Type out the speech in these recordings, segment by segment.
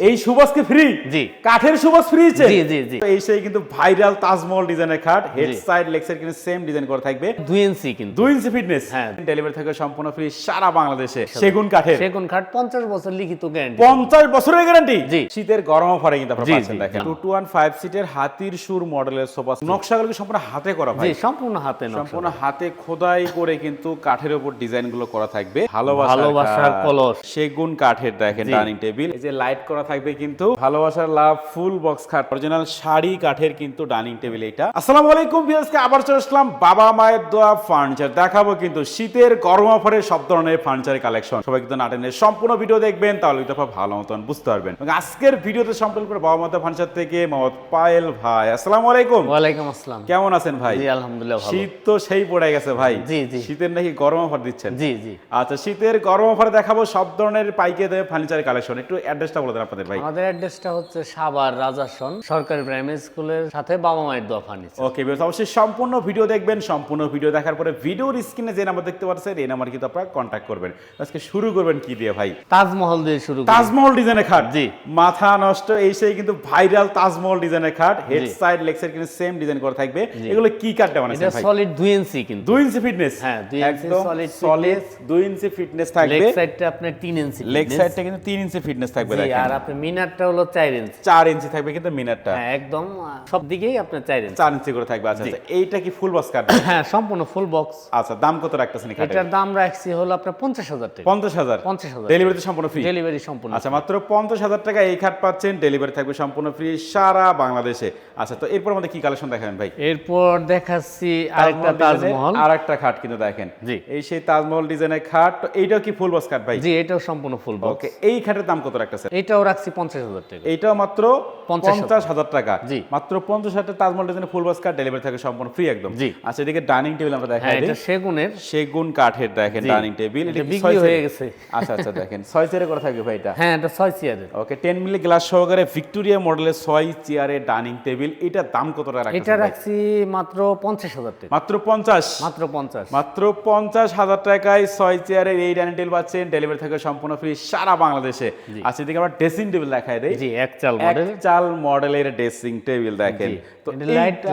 এই সুবাসকে ফ্রি জি। কাঠের সুবাস ফ্রি জি, জি, জি। এই সেই কিন্তু ভাইরাল তাজমহল ডিজাইনের খাট হেড সাইড লেগ সাইড কিন্তু সেম ডিজাইন করা থাকবে। দুই ইঞ্চি কিন্তু। দুই ইঞ্চি ফিটনেস হ্যাঁ। ডেলিভারি থাকবে সম্পূর্ণ ফ্রি সারা বাংলাদেশে। সেগুন কাঠের। সেগুন কাঠ পঞ্চাশ বছর লিখিত গ্যারান্টি পঞ্চাশ বছরের গ্যারান্টি জি। শীতের গরম অফারে কিন্তু আপনারা পাচ্ছেন দেখেন। জি। টু টু ওয়ান ফাইভ সিটের হাতির সুর মডেলের সোফা। নকশাগুলো সম্পূর্ণ হাতে করা ভাই জি সম্পূর্ণ হাতে নকশা। সম্পূর্ণ হাতে খোদাই করে কিন্তু কাঠের উপর ডিজাইনগুলো করা থাকবে। ভালোবাসার। কলস। সেগুন কাঠের দেখেন ডাইনিং টেবিল এই যে লাইট করা থাকবে কিন্তু ভালোবাসার লাভ ফুল বক্স খাট অরিজিনাল শাড়ি কাঠের কিন্তু ডাইনিং টেবিল এটা। আসসালামু আলাইকুম ভিউয়ার্সকে আবার চলে আসলাম বাবা মায়ের দোয়া ফার্নিচার দেখাবো কিন্তু শীতের গরম অফারে সব ধরনের ফার্নিচার কালেকশন সবাই কিন্তু নাটেনের সম্পূর্ণ ভিডিও দেখবেন তাহলে কিন্তু আপনারা ভালো মতন বুঝতে পারবেন। এবং আজকের ভিডিওতে সম্পূর্ণ করে বাবা মাতা ফার্নিচার থেকে মোহাম্মদ পায়েল ভাই। আসসালামু আলাইকুম। ওয়ালাইকুম আসসালাম। কেমন আছেন ভাই? জি আলহামদুলিল্লাহ ভালো। শীত তো সেই পড়ে গেছে ভাই। জি, জি। শীতের নাকি গরম অফার দিচ্ছেন। জি জি। আচ্ছা শীতের গরম অফারে দেখাবো সব ধরনের পাইকে দেবে ফার্নিচার কালেকশন একটু অ্যাড্রেসটা বলে দেন আপনাদের ভাই? আমাদের অ্যাড্রেসটা হচ্ছে সাভার রাজাসন সরকারি প্রাইমারি স্কুলের সাথে বাবা মায়ের দোয়া ফার্নিচার ওকে বেশ অবশ্যই সম্পূর্ণ ভিডিও দেখবেন সম্পূর্ণ ভিডিও দেখার পরে ভিডিওর স্ক্রিনে যে নাম্বার দেখতে পাচ্ছেন এই নাম্বার কিন্তু আপনারা কন্ট্যাক্ট করবেন। আজকে শুরু করবেন কি দিয়ে ভাই? তাজমহল দিয়ে শুরু তাজমহল ডিজাইনের খাট। জি। মাথা নষ্ট এই সেই কিন্তু ভাইরাল তাজমহল ডিজাইনের খাট। হেড সাইড লেগ কিন্তু সেম ডিজাইন করা থাকবে। এগুলো কি কাঠটা এটা বানাইছেন ভাই? সলিড দুই ইঞ্চি কিন্তু। দুই ইঞ্চি ফিটনেস হ্যাঁ, দুই ইঞ্চি একদম solid সলিড দুই ইঞ্চি ফিটনেস থাকবে। লেগ সাইডটা আপনার তিন ইঞ্চি লেগ সাইডটা কিন্তু তিন ইঞ্চি ফিটনেস থাকবে দেখেন। আর মিনারটা হলো চার ইঞ্চি। চার ইঞ্চি থাকবে কিন্তু মিনারটা। হ্যাঁ একদম সব দিকেই আপনার চার ইঞ্চি। চার ইঞ্চি করে থাকবে আচ্ছা আচ্ছা এইটা কি ফুল বক্স কাট হ্যাঁ সম্পূর্ণ ফুল বক্স আচ্ছা দাম কত রাখতেছেন এই এটার দাম রাখছি হলো আপনার পঞ্চাশ হাজার টাকা। পঞ্চাশ হাজার? পঞ্চাশ হাজার ডেলিভারিতে সম্পূর্ণ ফ্রি ডেলিভারি সম্পূর্ণ আচ্ছা মাত্র পঞ্চাশ হাজার টাকা এই খাট পাচ্ছেন ডেলিভারি থাকবে সম্পূর্ণ ফ্রি সারা বাংলাদেশে। আচ্ছা তো এরপর আমাদের কি কালেকশন দেখাবেন ভাই? এরপর দেখাচ্ছি আরেকটা তাজমহল। আর একটা খাট কিন্তু দেখেন। জি। এই সেই তাজমহল ডিজাইনের খাট এইটাও কি ফুল বক্স খাট ভাই? জি এটাও সম্পূর্ণ ফুল বক্স ওকে এই খাটের দাম কত রাখতেছেন? এটাও রাখছি পঞ্চাশ হাজার টাকা। এইটাও মাত্র পঞ্চাশ হাজার। টাকা। জি। মাত্র পঞ্চাশ হাজার তাজমহল ডিজাইনের ফুল বক্স কাঠ ডেলিভারি থাকে সম্পূর্ণ ফ্রি একদম। জি। আচ্ছা এদিকে ডাইনিং টেবিল আমরা দেখাই হ্যাঁ এটা সেগুনের সেগুন কাঠের দেখেন ডাইনিং টেবিল এটা বিক্রি হয়ে গেছে। আচ্ছা আচ্ছা দেখেন। ছয় চেয়ারে করে থাকবে ভাই এটা। হ্যাঁ এটা ছয় চেয়ারের ওকে টেন মিলি গ্লাস সহকারে ভিক্টোরিয়া মডেলের ছয় চেয়ারের ডাইনিং টেবিল এটার দাম কত টাকা এটা রাখছি মাত্র পঞ্চাশ হাজার টাকা। মাত্র পঞ্চাশ? মাত্র পঞ্চাশ। মাত্র পঞ্চাশ হাজার টাকায় ছয় চেয়ারের এই ডাইনিং টেবিল পাচ্ছেন। ডেলিভারি থাকে সম্পূর্ণ ফ্রি সারা বাংলাদেশে। আচ্ছা এদিকে আমরা ড্রেসিং টেবিল দেখাই দেই। জি এক চাল এক মডেল চাল মডেলের ড্রেসিং টেবিল দেখেন। তো এটা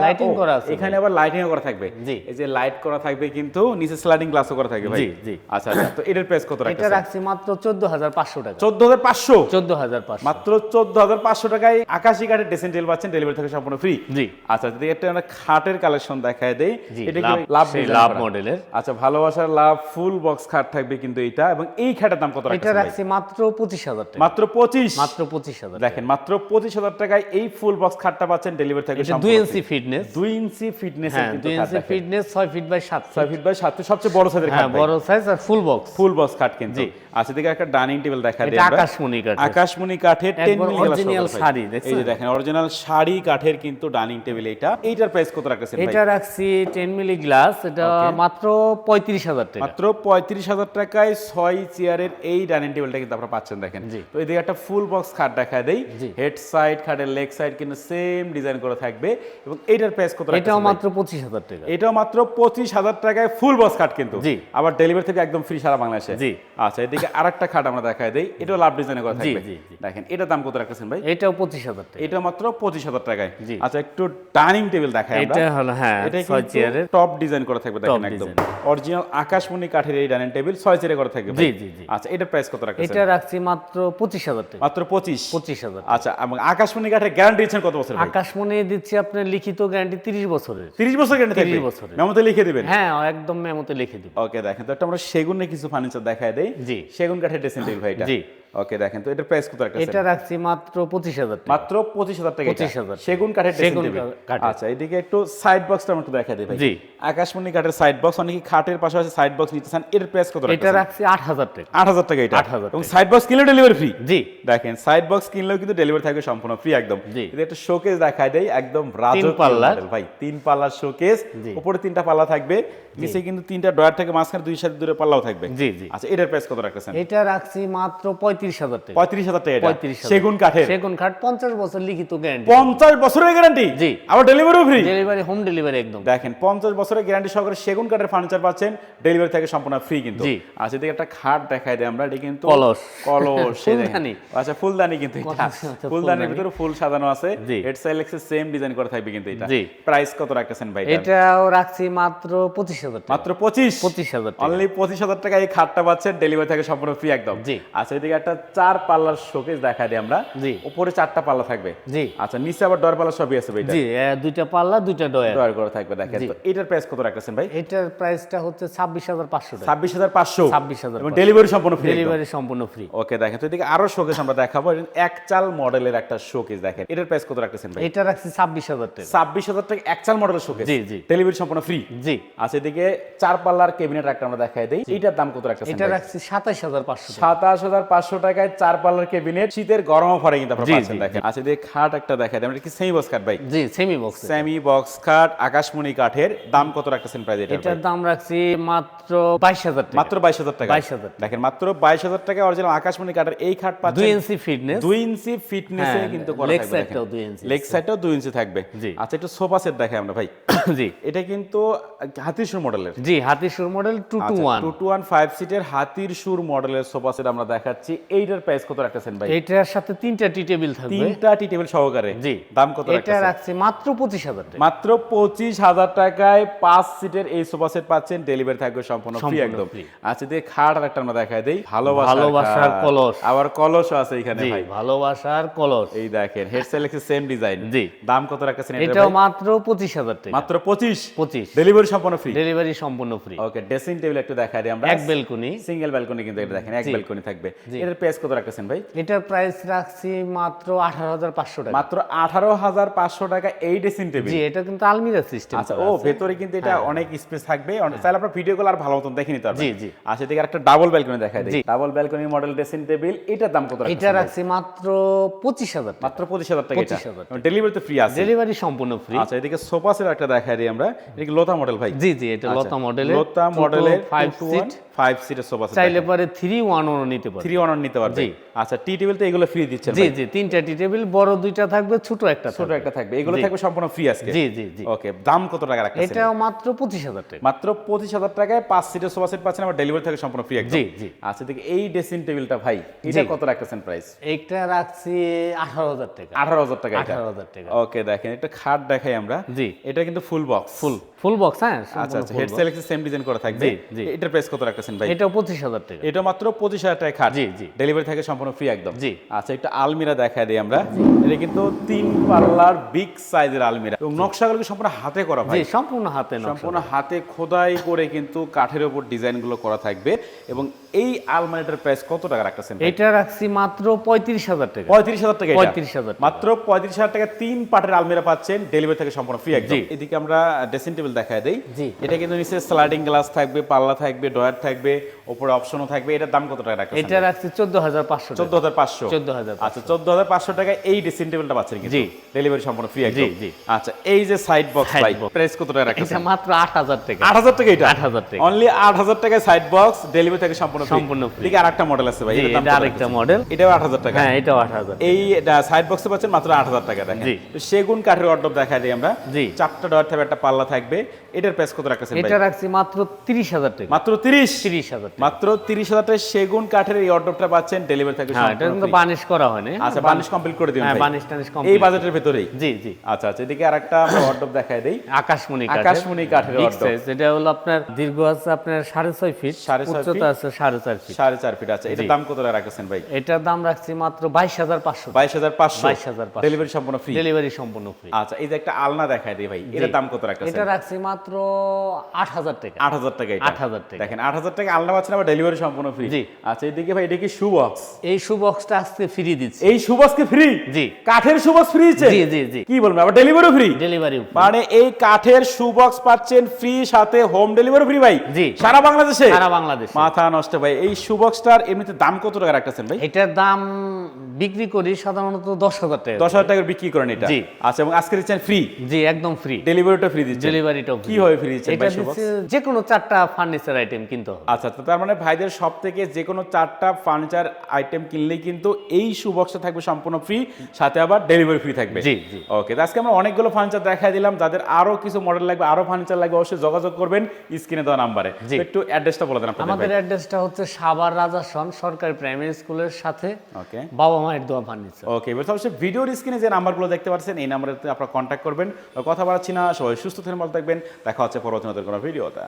lighting ও, করা আছে এখানে আবার লাইটিং করা থাকবে। জি। এই যে লাইট করা থাকবে কিন্তু নিচে স্লাইডিং গ্লাসও করা থাকবে ভাই। জি, জি। আচ্ছা আচ্ছা তো এটার প্রাইস কত এটা রাখছি মাত্র চোদ্দ হাজার পাঁচশো টাকা। চোদ্দ হাজার পাঁচশো? চোদ্দ হাজার পাঁচশো। মাত্র চোদ্দ হাজার পাঁচশো টাকায় আকাশি কাঠের ড্রেসিং টেবিল পাচ্ছেন ডেলিভারি থাকে সম্পূর্ণ ফ্রি জি। আচ্ছা যদি একটা আমরা খাটের কালেকশন দেখায় দেই এটা কি লাভ- লাভ? মডেলের। আচ্ছা ভালোবাসার লাভ ফুল বক্স খাট থাকবে কিন্তু এটা এবং এই খাটের দাম কত এটা রাখছেন ভাই? রাখছি মাত্র পঁচিশ হাজার টাকা। মাত্র পঁচিশ। মাত্র পঁচিশ হাজার দেখেন মাত্র পঁচিশ হাজার টাকায় এই ফুল বক্স খাটটা পাচ্ছেন ডেলিভারি থাকে এটা সম্পূর্ণ দুই ইঞ্চি ফিটনেস দুই ইঞ্চি ফিটনেস হ্যাঁ দুই ইঞ্চি ফিটনেস ছয় ফিট বাই সাত ছয় ফিট বাই সাথে সবচেয়ে বড় সাইজের হ্যাঁ খাট বড় সাইজ আর ফুল বক্স ফুল বক্স খাট কিন্তু। আচ্ছা দিকে একটা ডাইনিং টেবিল দেখা আকাশমণি কাঠের। আকাশমণি কাঠের 10 মিলি গ্লাস শাড়ি, এই যে দেখেন অরিজিনাল শাড়ি কাঠের কিন্তু ডাইনিং টেবিল এটা এইটার প্রাইস কত রাখতেছেন ভাই? এটা রাখছি টেন মিলি গ্লাস এটা মাত্র পঁয়ত্রিশ হাজার টাকা। মাত্র পঁয়ত্রিশ হাজার টাকায় ছয় চেয়ারের এই ডাইনিং টেবিলটা কিন্তু আপনারা পাচ্ছেন দেখেন। তো এদিকে একটা ফুল বক্স খাট দেখা দেই। হেড সাইড খাটের লেগ সাইড কিন্তু সেম ডিজাইন করে থাকবে এবং এইটার প্রাইস কত এটাও মাত্র পঁচিশ হাজার টাকা। এটাও মাত্র পঁচিশ হাজার টাকায় ফুল বক্স খাট কিন্তু। জি। আবার ডেলিভারি থেকে একদম ফ্রি সারা বাংলাদেশে। জি। আচ্ছা এদিকে আরেকটা খাট আমরা দেখাই দেই। এটাও লাভ ডিজাইনে করা থাকবে। দেখেন এটা দাম কত রাখতেছেন ভাই? এটাও পঁচিশ হাজার টাকা। এটা মাত্র পঁচিশ হাজার টাকায়। আচ্ছা একটু ডাইনিং টেবিল আমরা। এটা হলো হ্যাঁ এটা চেয়ারের টপ ডিজাইন করা থাকবে দেখেন একদম। অরিজিনাল আকাশমণি কাঠের এই ডাইনিং টেবিল ছয় চেয়ারে করা থাকবে জি, জি, জি। আচ্ছা এটার প্রাইস কত রাখতেছেন? এটা রাখছি মাত্র পঁচিশ হাজার টাকা। মাত্র পঁচিশ? পঁচিশ হাজার। আচ্ছা এবং আকাশমণি কাঠের গ্যারান্টি দিচ্ছেন কত বছর আকাশমণি দিচ্ছি আপনার লিখিত গ্যারান্টি তিরিশ বছরের। তিরিশ বছর গ্যারান্টি 30 বছরের। মেমোতে লিখে দেবেন? হ্যাঁ একদম মেমোতে লিখে দিব ওকে দেখেন তো একটা আমরা সেগুনে কিছু ফার্নিচার দেখায় দেই। জি। সেগুন কাঠের ড্রেসিং টেবিল ভাই জি। ওকে দেখেন তো এটার প্রাইস কত রাখতেছেন এটা রাখছি মাত্র পঁচিশ হাজার টাকা। মাত্র পঁচিশ হাজার টাকা এটা। 25,000 সেগুন কাঠের ড্রেসিং সেগুন টেবিল আচ্ছা এদিকে একটু সাইড বক্সটা একটু দেখা দিই ভাই। জি। আকাশমণি কাঠের সাইড বক্স অনেকে খাটের পাশাপাশি সাইড বক্স নিতে চান এর প্রাইস কত এটা রাখছি আট হাজার টাকা। আট হাজার টাকা এটা। 8,000 এবং সাইড বক্স কিনলেও ডেলিভারি ফ্রি জি। দেখেন সাইড বক্স কিনলেও কিন্তু ডেলিভারি থাকবে সম্পূর্ণ ফ্রি একদম। জি। যদি একটা শোকেস দেখায় দেয় একদম পাল্লার। model ভাই তিন পাল্লার শোকেস উপরে তিনটা পাল্লা থাকবে নিচে কিন্তু তিনটা ডয়ার থেকে মাঝখানে দুই সাইড দূরে পাল্লাও থাকবে। জি জি। আচ্ছা এটার প্রাইস কত রাখতেছেন? এটা রাখছি মাত্র পঁয়ত্রিশ পঁয়ত্রিশ হাজার টাকা। পঁয়ত্রিশ হাজার টাকা পঁয়ত্রিশ সেগুন কাঠের? সেগুন কাঠ পঞ্চাশ বছর লিখিত গ্যারান্টি পঞ্চাশ বছরের গ্যারান্টি জি। আবার ডেলিভারিও ফ্রি ডেলিভারি হোম ডেলিভারি একদম। দেখেন পঞ্চাশ বছরের গ্যারান্টি সহকারে সেগুন কাঠের ফার্নিচার পাচ্ছেন ডেলিভারি থেকে সম্পূর্ণ ফ্রি কিন্তু। আচ্ছা এদিকে একটা খাট দেখাই দেয় আমরা এটা কিন্তু কলস। কলস ফুলদানি। আচ্ছা ফুলদানি কিন্তু এটা। আচ্ছা, ফুলদানির ভিতরে ফুল সাজানো আছে। হেড সেম ডিজাইন করা থাকবে কিন্তু এটা। জি। প্রাইস কত রাখতেছেন ভাই এটাও রাখছি মাত্র পঁচিশ হাজার টাকা। মাত্র পঁচিশ? পঁচিশ হাজার অনলি পঁচিশ হাজার টাকা এই খাটটা পাচ্ছেন ডেলিভারি থেকে সম্পূর্ণ ফ্রি একদম। জি। আচ্ছা এদিকে একটা চার পাল্লার শোকেস দেখা দিই আমরা। জি। উপরে চারটা পাল্লা থাকবে। জি। আচ্ছা নিচে আবার ডর পাল্লা সবই আছে ভাই জি দুইটা পাল্লা দুইটা ডয়ার। ডয়ার করা থাকবে দেখেন তো। এটার প্রাইস কত রাখতেছেন ভাই? এটার প্রাইসটা হচ্ছে ছাব্বিশ হাজার পাঁচশো টাকা। ছাব্বিশ হাজার পাঁচশো। ছাব্বিশ হাজার এবং ডেলিভারি সম্পূর্ণ ফ্রি ডেলিভারি সম্পূর্ণ ফ্রি ওকে দেখেন তো এদিকে আরও শোকেস আমরা দেখাবো। এক চাল মডেলের একটা শোকেস দেখেন। এটার প্রাইস কত রাখতেছেন ভাই? এটা রাখছি ছাব্বিশ হাজার টাকা। ছাব্বিশ হাজার টাকা এক চাল মডেলের শোকেস জি, জি। ডেলিভারি সম্পূর্ণ ফ্রি জি। আচ্ছা এদিকে চার পাল্লার কেবিনেট একটা আমরা দেখাই দিই। এটার দাম কত রাখতেছেন এটা রাখছি সাতাইশ হাজার পাঁচশো টাকা। সাতাশ হাজার পাঁচশো টাকায় চার পাল্লার কেবিনেট শীতের গরম অফারে কিন্তু আপনারা পাচ্ছেন দেখেন। আচ্ছা এদিকে খাট একটা দেখাই দিই আমরা কি সেমি বক্স খাট ভাই? জি সেমি বক্স সেমি বক্স খাট আকাশমণি কাঠের দাম কত রাখতেছেন প্রাইস এটা এটার দাম রাখছি মাত্র বাইশ হাজার টাকা। মাত্র বাইশ হাজার টাকা? 22,000 দেখেন মাত্র বাইশ হাজার টাকা অরিজিনাল আকাশমণি কাঠের এই খাট পাচ্ছেন ইঞ্চি ফিটনেস দুই ইঞ্চি ফিটনেসে কিন্তু করা থাকবে side টাও দেখেন। দুই ইঞ্চি লেগ সাইডটাও দুই ইঞ্চি থাকবে। আচ্ছা একটু সোফা সেট দেখাই আমরা ভাই। জি। এটা কিন্তু হাতির সুর মডেলের জি হাতি সুর model two two one two two one five সিটের হাতির সুর মডেলের সোফা সেট আমরা দেখাচ্ছি। এইটার প্রাইস কত রাখতেছেন ভাই? এটার সাথে তিনটা টি টেবিল থাকবে। তিনটা টি টেবিল সহকারে। জি। দাম কত এটা রাখতেছেন? রাখছি মাত্র পঁচিশ হাজার টাকা। মাত্র পঁচিশ হাজার টাকায় পাঁচ সিটের এই সোফা সেট পাচ্ছেন। ডেলিভারি থাকবে সম্পূর্ণ ফ্রি একদম। আচ্ছা দিয়ে খাট একটা আমরা দেখাই দেই ভালোবাসার ভালোবাসার কলস। আবার কলসও আছে এখানে ভাই। ভালোবাসার কলস। এই দেখেন হেড সেলেক্সি সেম ডিজাইন জি। দাম কত রাখতেছেন এটা মাত্র পঁচিশ হাজার টাকা। মাত্র পঁচিশ? পঁচিশ। ডেলিভারি সম্পূর্ণ ফ্রি ডেলিভারি সম্পূর্ণ ফ্রি ওকে ড্রেসিং টেবিল একটু দেখাই দিই আমরা। এক বেলকুনি সিঙ্গেল ব্যালকনি কিন্তু এটা দেখেন এক। ব্যালকনি থাকবে। এটার প্রাইস কত রাখতেছেন ভাই? এটার প্রাইস রাখছি মাত্র আঠারো হাজার পাঁচশো টাকা। মাত্র আঠারো হাজার পাঁচশো টাকা এই ড্রেসিং টেবিল জি এটা কিন্তু আলমিরা সিস্টেম আচ্ছা ও ভেতরে কিন্তু এটা অনেক স্পেস থাকবে। তাহলে আপনার ভিডিও গুলো আর ভালো মতন দেখে নিতে পারবেন। জি, জি। আচ্ছা এদিকে একটা ডাবল ব্যালকনি দেখাই দিই। Double balcony model dressing table এটার দাম কত এটা রাখছি মাত্র পঁচিশ হাজার টাকা। মাত্র পঁচিশ হাজার টাকা এটা। 25,000 ডেলিভারি তো ফ্রি আছে। ডেলিভারি সম্পূর্ণ ফ্রি আচ্ছা এদিকে সোফা সেট একটা দেখাই দিই আমরা। এটা কি লোতা মডেল ভাই? জি জি এটা লতা মডেলের লোতা মডেলের ফাইভ সিট ফাইভ সিটের সোফা সেট চাইলে পরে থ্রি ওয়ান ওয়ান নিতে পারে থ্রি অনার নিতে পারবে। জি। আচ্ছা টি টেবিল তো এগুলো ফ্রি দিচ্ছেন জি জি তিনটা টি টেবিল বড় দুইটা থাকবে ছোট একটা ছোট একটা থাকবে। এগুলো থাকবে সম্পূর্ণ ফ্রি আজকে? জি জি জি। ওকে দাম কত টাকা রাখতেছেন? এটাও মাত্র পঁচিশ হাজার টাকা। মাত্র পঁচিশ হাজার টাকায় পাঁচ সিটের সোফা সেট পাচ্ছেন আবার ডেলিভারি থেকে সম্পূর্ণ ফ্রি একদম। জি, জি। আচ্ছা দেখি এই ড্রেসিং টেবিলটা ভাই এটা কত রাখতেছেন প্রাইস এটা রাখছি আঠারো হাজার টাকা। আঠারো হাজার টাকা এটা? আঠারো হাজার টাকা। ওকে দেখেন একটা খাট দেখাই আমরা। জি। এটা কিন্তু ফুল বক্স ফুল ফুল বক্স হ্যাঁ? আচ্ছা আচ্ছা হেড। সেলেক্ট সেম ডিজাইন করা থাকবে? জি। এটার প্রাইস কত রাখতেছেন ভাই? পঁচিশ হাজার টাকা। এটা মাত্র পঁচিশ হাজার টাকা খাট। জি, জি। ডেলিভারি থাকে সম্পূর্ণ ফ্রি একদম। জি। আচ্ছা একটা আলমিরা দেখাই দিই আমরা। এটা কিন্তু তিন পাল্লার বিগ সাইজের আলমিরা। এবং নকশাগুলো কি সম্পূর্ণ হাতে করা ভাই। জি সম্পূর্ণ হাতে নকশা। সম্পূর্ণ হাতে খোদাই করে কিন্তু কাঠের উপর ডিজাইনগুলো করা থাকবে। এবং এই আলমারিটার প্রাইস কত টাকা রাখতেছেন ভাই? এটা রাখছি মাত্র পঁয়ত্রিশ হাজার টাকা। পঁয়ত্রিশ হাজার টাকা এটা? পঁয়ত্রিশ হাজার টাকা। মাত্র পঁয়ত্রিশ হাজার টাকা তিন পাটের আলমিরা পাচ্ছেন। ডেলিভারি থেকে সম্পূর্ণ ফ্রি একদম। এদিকে আমরা ড্রেসিং টেবিল দেখায় দেই। এটা কিন্তু নিচে স্লাইডিং গ্লাস থাকবে পাল্লা থাকবে ডয়ার থাকবে উপরে অপশনও থাকবে। এটার দাম কত টাকা রাখতেছেন? এটা রাখছি চোদ্দ হাজার পাঁচশো চোদ্দ হাজার পাঁচশো? চোদ্দ হাজার আচ্ছা চোদ্দ হাজার পাঁচশো টাকায় এই ড্রেসিং টেবিলটা পাচ্ছেন কিন্তু। জি। ডেলিভারি সম্পূর্ণ ফ্রি একদম। জি, জি। আচ্ছা এই যে সাইড বক্স ভাই প্রাইস কত টাকা রাখছেন এটা মাত্র আট হাজার টাকা। আট হাজার টাকা এটা? 8,000 টাকা। অনলি আট হাজার টাকায় সাইড বক্স ডেলিভারি থেকে সম্পূর্ণ free। সম্পূর্ণ free। এদিকে আরেকটা মডেল আছে ভাই জি, এটার দাম এটা আরেকটা মডেল এটাও আট হাজার টাকা। হ্যাঁ এটাও আট হাজার এই সাইড বক্সে পাচ্ছেন মাত্র আট হাজার টাকা দেখেন। জি। তো সেগুন কাঠের অর্ডব দেখা দিই আমরা। জি। চারটা ডয়ার থাকবে একটা পাল্লা থাকবে। এটার প্রাইস কত রাখতেছেন ভাই? এটা রাখছি মাত্র তিরিশ হাজার টাকা। মাত্র তিরিশ? তিরিশ হাজার টাকা। মাত্র তিরিশ হাজার টাকা সেগুন কাঠের এই অর্ডবটা পাচ্ছেন ডেলিভারি থাকবে হ্যাঁ এটা কিন্তু বানিশ করা হয়নি। আচ্ছা বানিশ কমপ্লিট করে দিন হ্যাঁ বানিশ টানিশ এই বাজেটের ভেতরেই? জি জি। আচ্ছা আচ্ছা এদিকে আরেকটা আমরা অর্ডব দেখাই দেই। আকাশমণি আকাশমণি কাঠের। সাইজ এটা হলো আপনার দীর্ঘ আছে আপনার সাড়ে ছয় ফিট সাড়ে ছয় উচ্চতা আছে সাড়ে চার ফিট সাড়ে চার ফিট আছে এটার দাম কত টাকা রাখতেছেন ভাই? এটার দাম রাখছি মাত্র বাইশ হাজার পাঁচশো। বাইশ হাজার পাঁচশো। 22,500 ডেলিভারি সম্পূর্ণ ফ্রি ডেলিভারি সম্পূর্ণ ফ্রি আচ্ছা এই যে একটা আলনা দেখাই দিই ভাই এটার দাম কত রাখতেছেন? এটা রাখছি মাত্র আট হাজার টাকা। আট হাজার টাকা এটা। 8,000 টাকা। দেখেন আট হাজার টাকা পাচ্ছেন আবার ডেলিভারি সম্পূর্ণ ফ্রি জি। আচ্ছা এদিকে ভাই এটা কি শু বক্স এই শু বক্সটা আজকে ফ্রি দিচ্ছি। এই শু ফ্রি জি। কাঠের শু বক্স ফ্রি জি জি জি। কি বলবেন আবার ডেলিভারি ফ্রি ডেলিভারি মানে এই কাঠের শু বক্স পাচ্ছেন ফ্রি সাথে হোম ডেলিভারি ফ্রি ভাই? জি। সারা বাংলাদেশে? সারা বাংলাদেশ। মাথা নষ্ট ভাই এই শু বক্সটার এমনিতে দাম কত টাকা রাখতেছেন ভাই? এটার দাম বিক্রি করি সাধারণত দশ হাজার টাকা দশ হাজার টাকা বিক্রি করেন এটা? জি। আচ্ছা এবং আজকে দিচ্ছেন ফ্রি জি একদম ফ্রি ডেলিভারিটা ফ্রি দিচ্ছেন। ডেলিভারিটাও কীভাবে free দিচ্ছেন এটা যে কোনো চারটা ফার্নিচার আইটেম কিনতে হবে। আচ্ছা তো তার মানে ভাইদের সব থেকে যে কোনো চারটা ফার্নিচার আইটেম কিনলেই কিন্তু এই থাকবে সম্পূর্ণ ফ্রি সাথে আবার ডেলিভারি ফ্রি থাকবে। জি, জি। ওকে আজকে আমরা অনেকগুলো ফার্নিচার দিলাম যাদের আরও কিছু মডেল লাগবে আরও ফার্নিচার লাগবে অবশ্যই যোগাযোগ করবেন স্ক্রিনে দেওয়া নাম্বারে একটু অ্যাড্রেসটা বলে দেন আমাদের অ্যাড্রেসটা হচ্ছে সরকারি প্রাইমারি স্কুলের সাথে ওকে বাবা মায়ের দোয়া ফার্নিচার ওকে এবার অবশ্যই ভিডিওর স্ক্রিনে যে নাম্বারগুলো দেখতে পাচ্ছেন এই নাম্বারে আপনারা কন্ট্যাক্ট করবেন। কথা বাড়াচ্ছি না সবাই সুস্থ থাকবেন ভালো থাকবেন। দেখা হচ্ছে পরবর্তী নতুন কোনো ভিডিওতে।